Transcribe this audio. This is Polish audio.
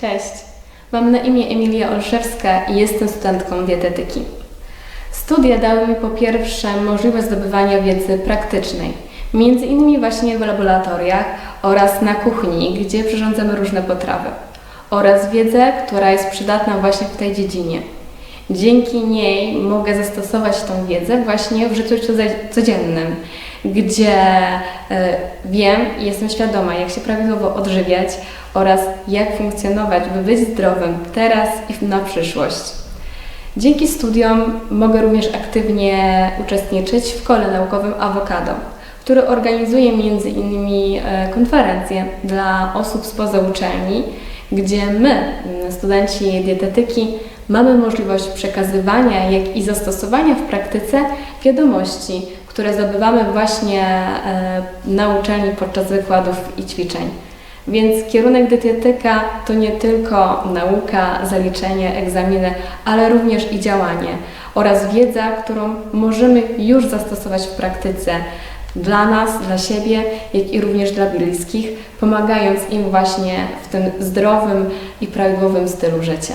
Cześć, mam na imię Emilia Olszewska i jestem studentką dietetyki. Studia dały mi po pierwsze możliwość zdobywania wiedzy praktycznej, między innymi właśnie w laboratoriach oraz na kuchni, gdzie przyrządzamy różne potrawy, oraz wiedzę, która jest przydatna właśnie w tej dziedzinie. Dzięki niej mogę zastosować tą wiedzę właśnie w życiu codzie- codziennym, gdzie e, wiem i jestem świadoma, jak się prawidłowo odżywiać oraz jak funkcjonować, by być zdrowym teraz i na przyszłość. Dzięki studiom mogę również aktywnie uczestniczyć w kole naukowym Awokado, który organizuje między innymi e, konferencje dla osób spoza uczelni, gdzie my, studenci dietetyki, mamy możliwość przekazywania, jak i zastosowania w praktyce wiadomości, które zdobywamy właśnie e, na uczelni podczas wykładów i ćwiczeń. Więc kierunek dietetyka to nie tylko nauka, zaliczenie, egzaminy, ale również i działanie oraz wiedza, którą możemy już zastosować w praktyce dla nas, dla siebie, jak i również dla bliskich, pomagając im właśnie w tym zdrowym i prawidłowym stylu życia.